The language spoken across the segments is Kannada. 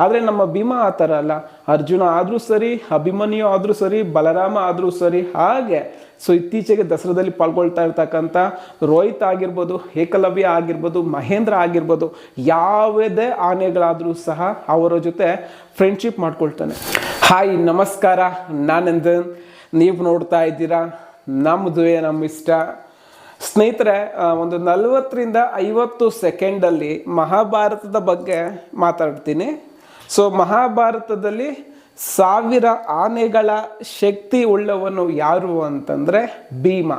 ಆದರೆ ನಮ್ಮ ಭೀಮ ಆ ಥರ ಅಲ್ಲ. ಅರ್ಜುನ ಆದರೂ ಸರಿ, ಅಭಿಮನ್ಯು ಆದರೂ ಸರಿ, ಬಲರಾಮ ಆದರೂ ಸರಿ, ಹಾಗೆ. ಸೊ ಇತ್ತೀಚೆಗೆ ದಸರಾದಲ್ಲಿ ಪಾಲ್ಗೊಳ್ತಾ ಇರ್ತಕ್ಕಂಥ ರೋಹಿತ್ ಆಗಿರ್ಬೋದು, ಏಕಲವ್ಯ ಆಗಿರ್ಬೋದು, ಮಹೇಂದ್ರ ಆಗಿರ್ಬೋದು, ಯಾವುದೇ ಆನೆಗಳಾದರೂ ಸಹ ಅವರ ಜೊತೆ ಫ್ರೆಂಡ್ಶಿಪ್ ಮಾಡ್ಕೊಳ್ತಾನೆ. ಹಾಯ್ ನಮಸ್ಕಾರ. ನಾನಂದನ್? ನೀವು ನೋಡ್ತಾ ಇದ್ದೀರಾ? ನಮ್ಮದು ನಮ್ಮ ಇಷ್ಟ ಸ್ನೇಹಿತರೆ ಒಂದು ನಲವತ್ತರಿಂದ ಐವತ್ತು ಸೆಕೆಂಡಲ್ಲಿ ಮಹಾಭಾರತದ ಬಗ್ಗೆ ಮಾತಾಡ್ತೀನಿ. ಸೊ, ಮಹಾಭಾರತದಲ್ಲಿ ಸಾವಿರ ಆನೆಗಳ ಶಕ್ತಿ ಉಳ್ಳವನು ಯಾರು ಅಂತಂದರೆ ಭೀಮ.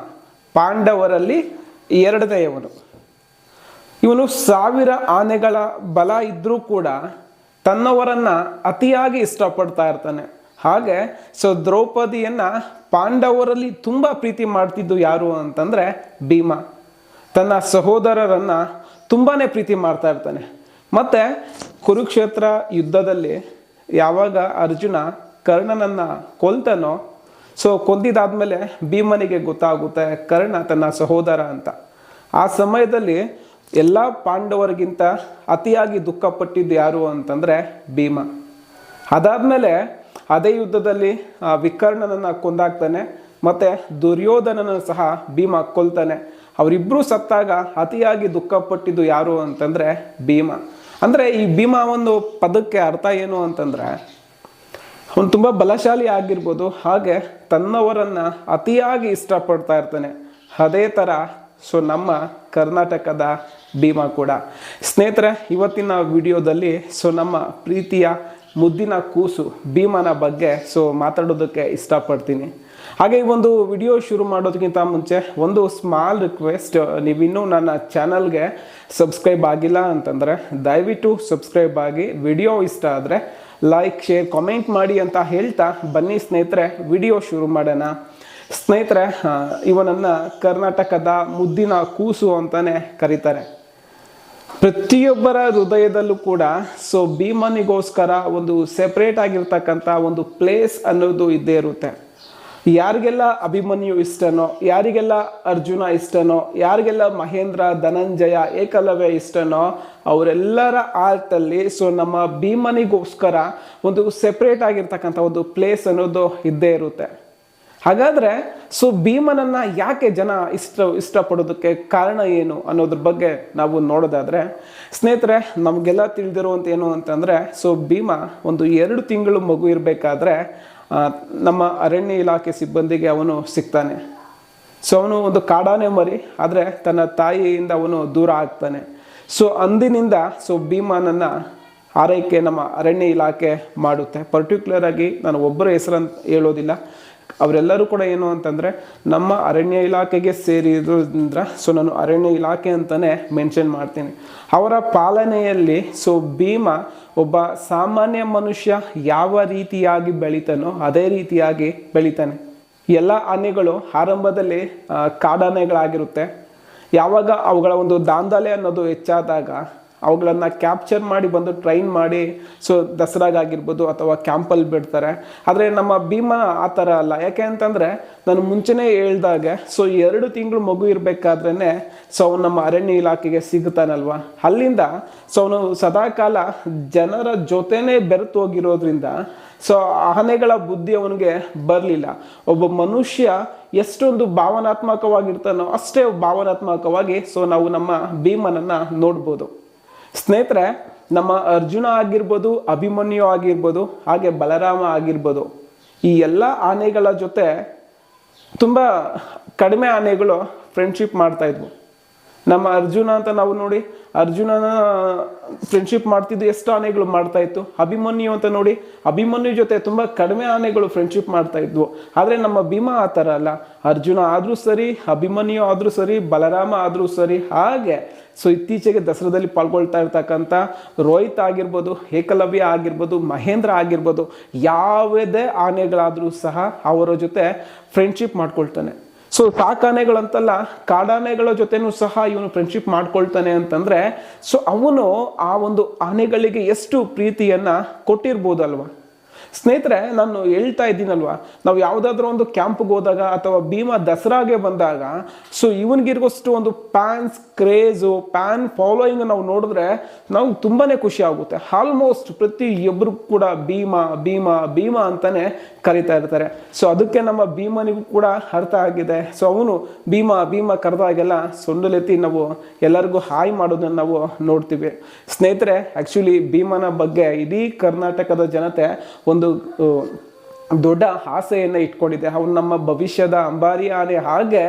ಪಾಂಡವರಲ್ಲಿ ಎರಡನೆಯವನು. ಇವನು ಸಾವಿರ ಆನೆಗಳ ಬಲ ಇದ್ದರೂ ಕೂಡ ತನ್ನವರನ್ನು ಅತಿಯಾಗಿ ಇಷ್ಟಪಡ್ತಾ ಇರ್ತಾನೆ. ಹಾಗೆ ಸೊ ದ್ರೌಪದಿಯನ್ನ ಪಾಂಡವರಲ್ಲಿ ತುಂಬ ಪ್ರೀತಿ ಮಾಡ್ತಿದ್ದು ಯಾರು ಅಂತಂದ್ರೆ ಭೀಮ. ತನ್ನ ಸಹೋದರರನ್ನ ತುಂಬಾನೇ ಪ್ರೀತಿ ಮಾಡ್ತಾ ಇರ್ತಾನೆ. ಮತ್ತೆ ಕುರುಕ್ಷೇತ್ರ ಯುದ್ಧದಲ್ಲಿ ಯಾವಾಗ ಅರ್ಜುನ ಕರ್ಣನನ್ನ ಕೊಲ್ತಾನೋ ಸೊ ಕೊಂದಿದಾದ್ಮೇಲೆ ಭೀಮನಿಗೆ ಗೊತ್ತಾಗುತ್ತೆ ಕರ್ಣ ತನ್ನ ಸಹೋದರ ಅಂತ. ಆ ಸಮಯದಲ್ಲಿ ಎಲ್ಲ ಪಾಂಡವರಿಗಿಂತ ಅತಿಯಾಗಿ ದುಃಖಪಟ್ಟಿದ್ದು ಯಾರು ಅಂತಂದ್ರೆ ಭೀಮ. ಅದಾದ್ಮೇಲೆ ಅದೇ ಯುದ್ಧದಲ್ಲಿ ವಿಕರ್ಣನನ್ನ ಕೊಂದಾಕ್ತಾನೆ, ಮತ್ತೆ ದುರ್ಯೋಧನನ ಸಹ ಭೀಮ ಕೊಲ್ತಾನೆ. ಅವರಿಬ್ಬರೂ ಸತ್ತಾಗ ಅತಿಯಾಗಿ ದುಃಖಪಟ್ಟಿದ್ದು ಯಾರು ಅಂತಂದ್ರೆ ಭೀಮ. ಅಂದ್ರೆ ಈ ಭೀಮ ಒಂದು ಪದಕ್ಕೆ ಅರ್ಥ ಏನು ಅಂತಂದ್ರೆ, ಅವನು ತುಂಬ ಬಲಶಾಲಿ ಆಗಿರ್ಬೋದು, ಹಾಗೆ ತನ್ನವರನ್ನ ಅತಿಯಾಗಿ ಇಷ್ಟಪಡ್ತಾ ಇರ್ತಾನೆ. ಅದೇ ಥರ ಸೊ ನಮ್ಮ ಕರ್ನಾಟಕದ ಭೀಮ ಕೂಡ. ಸ್ನೇಹಿತರೆ, ಇವತ್ತಿನ ವಿಡಿಯೋದಲ್ಲಿ, ಸೊ ನಮ್ಮ ಪ್ರೀತಿಯ ಮುದ್ದಿನ ಕೂಸು ಭೀಮನ ಬಗ್ಗೆ ಸೊ ಮಾತಾಡೋದಕ್ಕೆ ಇಷ್ಟಪಡ್ತೀನಿ. ಹಾಗೆ ಈ ಒಂದು ವಿಡಿಯೋ ಶುರು ಮಾಡೋದಕ್ಕಿಂತ ಮುಂಚೆ ಒಂದು ಸ್ಮಾಲ್ ರಿಕ್ವೆಸ್ಟ್ ನೀವಿನ್ನೂ ನನ್ನ ಚಾನಲ್ಗೆ ಸಬ್ಸ್ಕ್ರೈಬ್ ಆಗಿಲ್ಲ ಅಂತಂದರೆ ದಯವಿಟ್ಟು ಸಬ್ಸ್ಕ್ರೈಬ್ ಆಗಿ ವಿಡಿಯೋ ಇಷ್ಟ ಆದರೆ ಲೈಕ್ ಶೇರ್ ಕಾಮೆಂಟ್ ಮಾಡಿ ಅಂತ ಹೇಳ್ತಾ ಬನ್ನಿ ಸ್ನೇಹಿತರೆ ವಿಡಿಯೋ ಶುರು ಮಾಡೋಣ. ಸ್ನೇಹಿತರೆ ಇವನನ್ನು ಕರ್ನಾಟಕದ ಮುದ್ದಿನ ಕೂಸು ಅಂತಲೇ ಕರೀತಾರೆ. ಪ್ರತಿಯೊಬ್ಬರ ಹೃದಯದಲ್ಲೂ ಕೂಡ ಸೊ ಭೀಮನಿಗೋಸ್ಕರ ಒಂದು ಸೆಪ್ರೇಟ್ ಆಗಿರ್ತಕ್ಕಂಥ ಒಂದು ಪ್ಲೇಸ್ ಅನ್ನೋದು ಇದ್ದೇ ಇರುತ್ತೆ. ಯಾರಿಗೆಲ್ಲ ಅಭಿಮನ್ಯು ಇಷ್ಟನೋ, ಯಾರಿಗೆಲ್ಲ ಅರ್ಜುನ ಇಷ್ಟನೋ, ಯಾರಿಗೆಲ್ಲ ಮಹೇಂದ್ರ, ಧನಂಜಯ, ಏಕಲವ್ಯ ಇಷ್ಟನೋ, ಅವರೆಲ್ಲರ ಆರ್ಟಲ್ಲಿ ಸೊ ನಮ್ಮ ಭೀಮನಿಗೋಸ್ಕರ ಒಂದು ಸೆಪ್ರೇಟ್ ಆಗಿರ್ತಕ್ಕಂಥ ಒಂದು ಪ್ಲೇಸ್ ಅನ್ನೋದು ಇದ್ದೇ ಇರುತ್ತೆ. ಹಾಗಾದ್ರೆ ಸೊ ಭೀಮನನ್ನ ಯಾಕೆ ಜನ ಇಷ್ಟ, ಇಷ್ಟಪಡೋದಕ್ಕೆ ಕಾರಣ ಏನು ಅನ್ನೋದ್ರ ಬಗ್ಗೆ ನಾವು ನೋಡೋದಾದ್ರೆ, ಸ್ನೇಹಿತರೆ, ನಮಗೆಲ್ಲ ತಿಳಿದಿರುವಂತ ಏನು ಅಂತಂದ್ರೆ ಸೊ ಭೀಮ ಒಂದು ಎರಡು ತಿಂಗಳು ಮಗು ಇರಬೇಕಾದ್ರೆ ನಮ್ಮ ಅರಣ್ಯ ಇಲಾಖೆ ಸಿಬ್ಬಂದಿಗೆ ಅವನು ಸಿಗ್ತಾನೆ. ಸೊ ಅವನು ಒಂದು ಕಾಡಾನೆ ಮರಿ, ಆದರೆ ತನ್ನ ತಾಯಿಯಿಂದ ಅವನು ದೂರ ಆಗ್ತಾನೆ. ಸೊ ಅಂದಿನಿಂದ ಸೊ ಭೀಮನನ್ನ ಆರೈಕೆ ನಮ್ಮ ಅರಣ್ಯ ಇಲಾಖೆ ಮಾಡುತ್ತೆ. ಪರ್ಟಿಕ್ಯುಲರ್ ಆಗಿ ನಾನು ಒಬ್ಬರ ಹೆಸರನ್ನು ಹೇಳೋದಿಲ್ಲ. ಅವರೆಲ್ಲರೂ ಕೂಡ ಏನು ಅಂತಂದರೆ ನಮ್ಮ ಅರಣ್ಯ ಇಲಾಖೆಗೆ ಸೇರಿರೋದ್ರಿಂದ ಸೊ ನಾನು ಅರಣ್ಯ ಇಲಾಖೆ ಅಂತಲೇ ಮೆನ್ಷನ್ ಮಾಡ್ತೀನಿ. ಅವರ ಪಾಲನೆಯಲ್ಲಿ ಸೊ ಭೀಮ ಒಬ್ಬ ಸಾಮಾನ್ಯ ಮನುಷ್ಯ ಯಾವ ರೀತಿಯಾಗಿ ಬೆಳಿತಾನೋ ಅದೇ ರೀತಿಯಾಗಿ ಬೆಳಿತಾನೆ. ಎಲ್ಲ ಆನೆಗಳು ಆರಂಭದಲ್ಲಿ ಕಾಡಾನೆಗಳಾಗಿರುತ್ತೆ. ಯಾವಾಗ ಅವುಗಳ ಒಂದು ದಾಂಧಲೆ ಅನ್ನೋದು ಹೆಚ್ಚಾದಾಗ ಅವುಗಳನ್ನು ಕ್ಯಾಪ್ಚರ್ ಮಾಡಿ ಬಂದು ಟ್ರೈನ್ ಮಾಡಿ ಸೊ ದಸರಾಗಾಗಿರ್ಬೋದು ಅಥವಾ ಕ್ಯಾಂಪಲ್ಲಿ ಬಿಡ್ತಾರೆ. ಆದರೆ ನಮ್ಮ ಭೀಮ ಆ ಥರ ಅಲ್ಲ. ಯಾಕೆ ಅಂತಂದರೆ ನಾನು ಮುಂಚೆನೇ ಹೇಳ್ದಾಗೆ ಸೊ ಎರಡು ತಿಂಗಳು ಮಗು ಇರಬೇಕಾದ್ರೇ ಸೊ ಅವನು ನಮ್ಮ ಅರಣ್ಯ ಇಲಾಖೆಗೆ ಸಿಗುತ್ತಾನಲ್ವ ಅಲ್ಲಿಂದ ಸೊ ಅವನು ಸದಾಕಾಲ ಜನರ ಜೊತೆನೇ ಬೆರೆತು ಹೋಗಿರೋದ್ರಿಂದ ಸೊ ಆನೆಗಳ ಬುದ್ಧಿ ಅವನಿಗೆ ಬರಲಿಲ್ಲ. ಒಬ್ಬ ಮನುಷ್ಯ ಎಷ್ಟೊಂದು ಭಾವನಾತ್ಮಕವಾಗಿರ್ತಾನೋ ಅಷ್ಟೇ ಭಾವನಾತ್ಮಕವಾಗಿ ಸೊ ನಾವು ನಮ್ಮ ಭೀಮನನ್ನ ನೋಡ್ಬೋದು. ಸ್ನೇಹಿತರೆ, ನಮ್ಮ ಅರ್ಜುನ ಆಗಿರ್ಬೋದು, ಅಭಿಮನ್ಯು ಆಗಿರ್ಬೋದು, ಹಾಗೆ ಬಲರಾಮ ಆಗಿರ್ಬೋದು, ಈ ಎಲ್ಲ ಆನೆಗಳ ಜೊತೆ ತುಂಬ ಕಡಿಮೆ ಆನೆಗಳು ಫ್ರೆಂಡ್ಶಿಪ್ ಮಾಡ್ತಾ ಇದ್ವು. ನಮ್ಮ ಅರ್ಜುನ ಅಂತ ನಾವು ನೋಡಿ, ಅರ್ಜುನನ ಫ್ರೆಂಡ್ಶಿಪ್ ಮಾಡ್ತಿದ್ದು ಎಷ್ಟು ಆನೆಗಳು ಮಾಡ್ತಾ ಇತ್ತು. ಅಭಿಮನ್ಯು ಅಂತ ನೋಡಿ, ಅಭಿಮನ್ಯು ಜೊತೆ ತುಂಬ ಕಡಿಮೆ ಆನೆಗಳು ಫ್ರೆಂಡ್ಶಿಪ್ ಮಾಡ್ತಾ ಇದ್ವು. ಆದರೆ ನಮ್ಮ ಭೀಮ ಆ ಥರ ಅಲ್ಲ. ಅರ್ಜುನ ಆದರೂ ಸರಿ, ಅಭಿಮನ್ಯು ಆದರೂ ಸರಿ, ಬಲರಾಮ ಆದರೂ ಸರಿ, ಹಾಗೆ. ಸೊ ಇತ್ತೀಚೆಗೆ ದಸರಾದಲ್ಲಿ ಪಾಲ್ಗೊಳ್ತಾ ಇರ್ತಕ್ಕಂಥ ರೋಹಿತ್ ಆಗಿರ್ಬೋದು, ಏಕಲವ್ಯ ಆಗಿರ್ಬೋದು, ಮಹೇಂದ್ರ ಆಗಿರ್ಬೋದು, ಯಾವುದೇ ಆನೆಗಳಾದರೂ ಸಹ ಅವರ ಜೊತೆ ಫ್ರೆಂಡ್ಶಿಪ್ ಮಾಡ್ಕೊಳ್ತಾನೆ. ಸೊ ಸಾಕಾನೆಗಳಂತಲ್ಲ, ಕಾಡಾನೆಗಳ ಜೊತೆನೂ ಸಹ ಇವನು ಫ್ರೆಂಡ್ಶಿಪ್ ಮಾಡ್ಕೊಳ್ತಾನೆ ಅಂತಂದ್ರೆ ಸೊ ಅವನು ಆ ಒಂದು ಆನೆಗಳಿಗೆ ಎಷ್ಟು ಪ್ರೀತಿಯನ್ನ ಕೊಟ್ಟಿರ್ಬೋದಲ್ವಾ? ಸ್ನೇಹಿತರೆ, ನಾನು ಹೇಳ್ತಾ ಇದ್ದೀನಲ್ವಾ? ನಾವು ಯಾವುದಾದ್ರೂ ಒಂದು ಕ್ಯಾಂಪ್ಗೆ ಹೋದಾಗ ಅಥವಾ ಭೀಮಾ ದಸರಾಗೆ ಬಂದಾಗ, ಸೊ ಇವನಿಗಿರೋಷ್ಟು ಒಂದು ಪ್ಯಾನ್ಸ್ ಕ್ರೇಜು, ಪ್ಯಾನ್ ಫಾಲೋಯಿಂಗ್ ನಾವು ನೋಡಿದ್ರೆ ನಾವು ತುಂಬಾ ಖುಷಿ ಆಗುತ್ತೆ. ಆಲ್ಮೋಸ್ಟ್ ಪ್ರತಿಯೊಬ್ಬರು ಕೂಡ ಭೀಮಾ ಭೀಮಾ ಭೀಮಾ ಅಂತಾನೆ ಕರಿತಾ ಇರ್ತಾರೆ. ಸೊ ಅದಕ್ಕೆ ನಮ್ಮ ಭೀಮನಿಗೂ ಕೂಡ ಅರ್ಥ ಆಗಿದೆ. ಸೊ ಅವನು ಭೀಮಾ ಭೀಮಾ ಕರೆದಾಗೆಲ್ಲ ಸೊಂಡಲೆತ್ತಿ ನಾವು ಎಲ್ಲರಿಗೂ ಹಾಯ್ ಮಾಡೋದನ್ನ ನಾವು ನೋಡ್ತೀವಿ. ಸ್ನೇಹಿತರೆ ಆ್ಯಕ್ಚುಲಿ ಭೀಮನ ಬಗ್ಗೆ ಇಡೀ ಕರ್ನಾಟಕದ ಜನತೆ ಒಂದು ಆ, ದೊಡ್ಡ ಆಸೆಯನ್ನು ಇಟ್ಕೊಂಡಿದೆ. ಅವನು ನಮ್ಮ ಭವಿಷ್ಯದ ಅಂಬಾರಿ ಆನೆ ಹಾಗೆ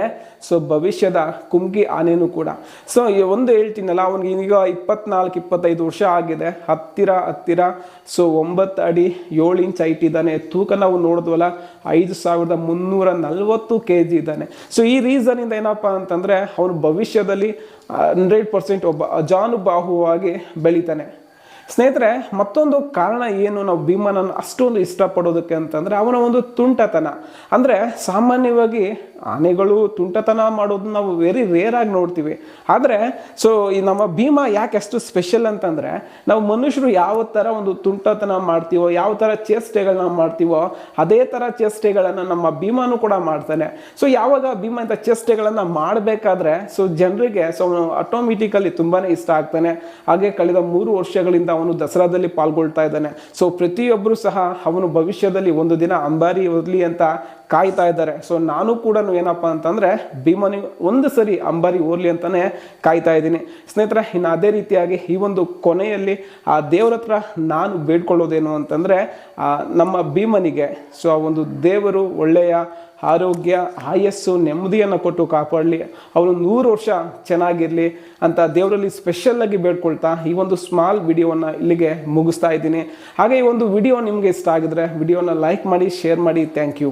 ಸೊ ಭವಿಷ್ಯದ ಕುಮ್ಕಿ ಆನೆನೂ ಕೂಡ. ಸೊ ಒಂದು ಹೇಳ್ತೀನಲ್ಲ ಅವನಿಗೆ ಈಗ ಇಪ್ಪತ್ನಾಲ್ಕು ಇಪ್ಪತ್ತೈದು ವರ್ಷ ಆಗಿದೆ. ಹತ್ತಿರ ಹತ್ತಿರ ಸೊ ಒಂಬತ್ತು ಅಡಿ ಏಳು ಇಂಚ್ ಹೈಟ್ ಇದ್ದಾನೆ. ತೂಕ ನಾವು ನೋಡಿದ್ವಲ್ಲ ಐದು ಸಾವಿರದ ಮುನ್ನೂರ ನಲ್ವತ್ತು ಕೆ ಜಿ ಇದ್ದಾನೆ. ಸೊ ಈ ರೀಸನಿಂದ ಏನಪ್ಪ ಅಂತಂದರೆ ಅವನು ಭವಿಷ್ಯದಲ್ಲಿ ಹಂಡ್ರೆಡ್ ಪರ್ಸೆಂಟ್ ಒಬ್ಬ ಅಜಾನುಬಾಹುವಾಗಿ ಬೆಳಿತಾನೆ. ಸ್ನೇಹಿತರೆ, ಮತ್ತೊಂದು ಕಾರಣ ಏನು? ನಾವು ಭೀಮನನ್ನು ಅಷ್ಟೊಂದು ಇಷ್ಟಪಡೋದಕ್ಕೆ ಅಂತಂದರೆ ಅವನ ಒಂದು ತುಂಟತನ. ಅಂದರೆ ಸಾಮಾನ್ಯವಾಗಿ ಆನೆಗಳು ತುಂಟತನ ಮಾಡೋದು ನಾವು ವೆರಿ ರೇರ್ ಆಗಿ ನೋಡ್ತೀವಿ. ಆದರೆ ಸೊ ಈ ನಮ್ಮ ಭೀಮ ಯಾಕೆ ಅಷ್ಟು ಸ್ಪೆಷಲ್ ಅಂತಂದರೆ, ನಾವು ಮನುಷ್ಯರು ಯಾವ ಥರ ಒಂದು ತುಂಟತನ ಮಾಡ್ತೀವೋ, ಯಾವ ಥರ ಚೇಷ್ಟೆಗಳನ್ನ ಮಾಡ್ತೀವೋ, ಅದೇ ಥರ ಚೇಷ್ಟೆಗಳನ್ನು ನಮ್ಮ ಭೀಮನು ಕೂಡ ಮಾಡ್ತಾನೆ. ಸೊ ಯಾವಾಗ ಭೀಮ ಇಂಥ ಚೇಷ್ಟೆಗಳನ್ನು ಮಾಡಬೇಕಾದ್ರೆ ಸೊ ಜನರಿಗೆ ಸೊ ಆಟೋಮೆಟಿಕಲಿ ತುಂಬಾ ಇಷ್ಟ ಆಗ್ತಾನೆ. ಹಾಗೆ ಕಳೆದ ಮೂರು ವರ್ಷಗಳಿಂದ ಅವನು ದಸರಾದಲ್ಲಿ ಪಾಲ್ಗೊಳ್ತಾ ಇದ್ದಾನೆ. ಸೊ ಪ್ರತಿಯೊಬ್ಬರು ಸಹ ಅವನು ಭವಿಷ್ಯದಲ್ಲಿ ಒಂದು ದಿನ ಅಂಬಾರಿ ಇರಲಿ ಅಂತ ಕಾಯ್ತಾ ಇದ್ದಾರೆ. ಸೊ ನಾನು ಕೂಡ ಏನಪ್ಪ ಅಂತಂದ್ರೆ, ಭೀಮನಿ ಒಂದು ಸರಿ ಅಂಬಾರಿ ಓರ್ಲಿ ಅಂತಾನೆ ಕಾಯ್ತಾ ಇದ್ದೀನಿ. ಸ್ನೇಹಿತರೆ, ಇನ್ನು ಅದೇ ರೀತಿಯಾಗಿ ಈ ಒಂದು ಕೊನೆಯಲ್ಲಿ ಆ ದೇವರ ಹತ್ರ ನಾನು ಬೇಡ್ಕೊಳ್ಳೋದೇನು ಅಂತಂದ್ರೆ ನಮ್ಮ ಭೀಮನಿಗೆ, ಸೊ, ಆ ಒಂದು ದೇವರು ಒಳ್ಳೆಯ ಆರೋಗ್ಯ, ಆಯಸ್ಸು, ನೆಮ್ಮದಿಯನ್ನು ಕೊಟ್ಟು ಕಾಪಾಡಲಿ. ಅವನು ನೂರು ವರ್ಷ ಚೆನ್ನಾಗಿರಲಿ ಅಂತ ದೇವರಲ್ಲಿ ಸ್ಪೆಷಲ್ಲಾಗಿ ಬೇಡ್ಕೊಳ್ತಾ ಈ ಒಂದು ಸ್ಮಾಲ್ ವಿಡಿಯೋವನ್ನು ಇಲ್ಲಿಗೆ ಮುಗಿಸ್ತಾ ಇದ್ದೀನಿ. ಹಾಗೆ ಈ ಒಂದು ವಿಡಿಯೋ ನಿಮಗೆ ಇಷ್ಟ ಆಗಿದ್ರೆ, ವಿಡಿಯೋನ ಲೈಕ್ ಮಾಡಿ ಶೇರ್ ಮಾಡಿ. Thank you